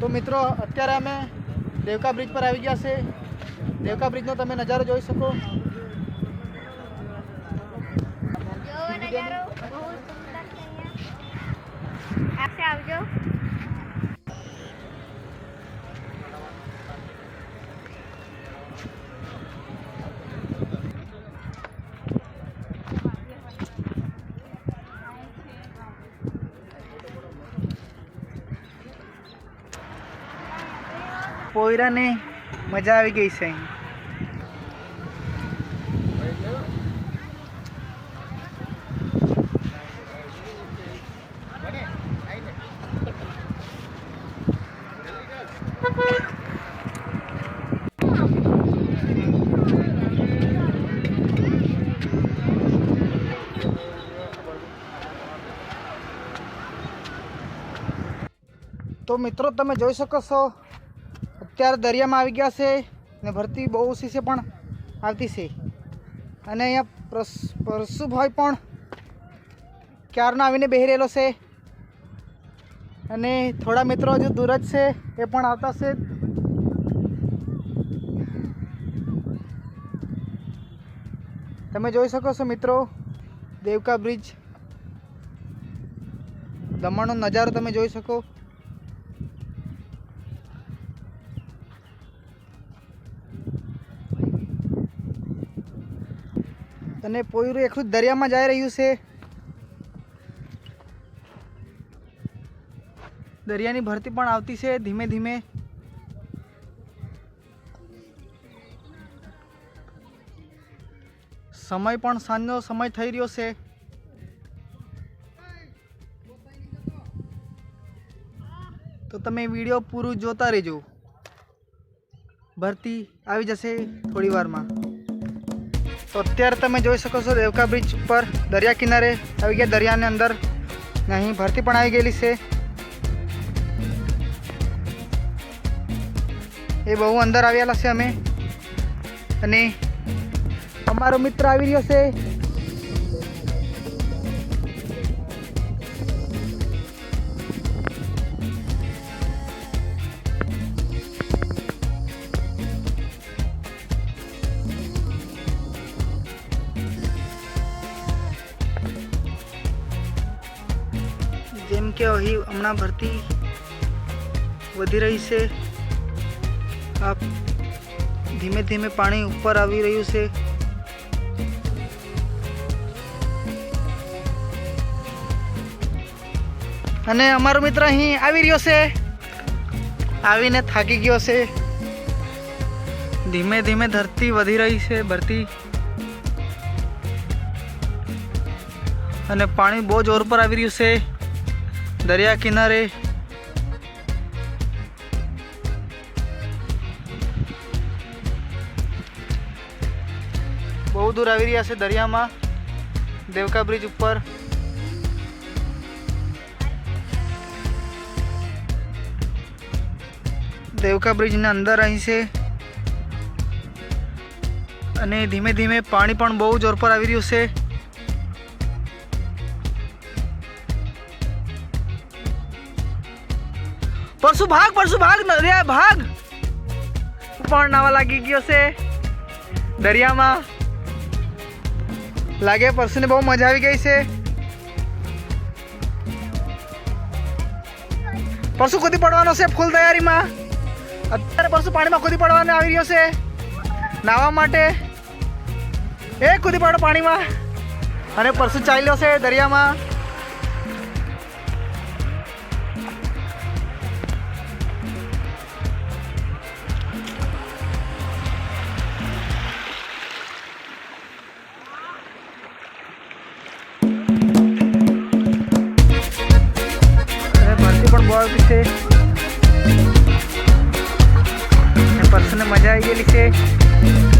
તો મિત્રો, અત્યારે અમે દેવકા બ્રિજ પર આવી ગયા છે. દેવકા બ્રિજનો તમે નજારો જોઈ શકો. આવજો. પોયરાને મજા આવી ગઈ છે અહીં. તો મિત્રો તમે જોઈ શકો છો અત્યારે દરિયામાં આવી ગયા છે ને ભરતી બહુ ઓછી છે પણ આવતી છે. અને અહીંયા પ્રસ- પરશુભાઈ પણ ક્યારનો આવીને બેહી રહેલો છે. અને થોડા મિત્રો હજુ દૂર જ છે, એ પણ આવતા છે. તમે જોઈ શકો છો મિત્રો, દેવકા બ્રિજ. દમણનો નજારો તમે જોઈ શકો. અને પોયરું એકલું દરિયામાં જઈ રહ્યું છે. દરિયાની ભરતી પણ આવતી છે ધીમે ધીમે. સમય પણ સાંજનો સમય થઈ રહ્યો છે. તો તમે વીડિયો પૂરું જોતા રહેજો. ભરતી આવી જશે થોડી વારમાં. તો અત્યારે તમે જોઈ શકો છો દેવકા બ્રિજ ઉપર દરિયા કિનારે આવી ગયા. દરિયાની અંદર અહીં ભરતી પણ આવી ગયેલી છે. એ બહુ અંદર આવેલા છે અમે. અને અમારો મિત્ર આવી રહ્યો છે. હમણાં ભરતી વધી રહી છે. આ ધીમે ધીમે પાણી ઉપર આવી રહ્યું છે. અને અમારો મિત્ર અહીં આવી રહ્યો છે. આવીને થાકી ગયો છે. ધીમે ધીમે ધરતી વધી રહી છે, ભરતી. અને પાણી બહુ જોર પર આવી રહ્યું છે. દરિયા કિનારે. બહુ દૂર આવી રહ્યા છે દરિયામાં. દેવકા બ્રિજ ઉપર. દેવકા બ્રિજના અંદર અહીં છે. અને ધીમે ધીમે પાણી પણ બહુ જોર પર આવી રહ્યું છે. પરસુ ભાગ પરસુ ભાગ દરિયા ભાગ. પણ નાવા લાગી ગયો છે. દરિયામાં લાગે પરસુને બહુ મજા આવી ગઈ છે. પરસુ કુદી પડવાનો છે ફૂલ તૈયારીમાં. અત્યારે પરસુ પાણીમાં કુદી પડવાનો આવી રહ્યો છે. નાવા માટે. એ કુદી પડો પાણીમાં. અને પરસુ ચાલ્યો છે દરિયામાં. પર્સનને મજા આવી ગયેલી છે.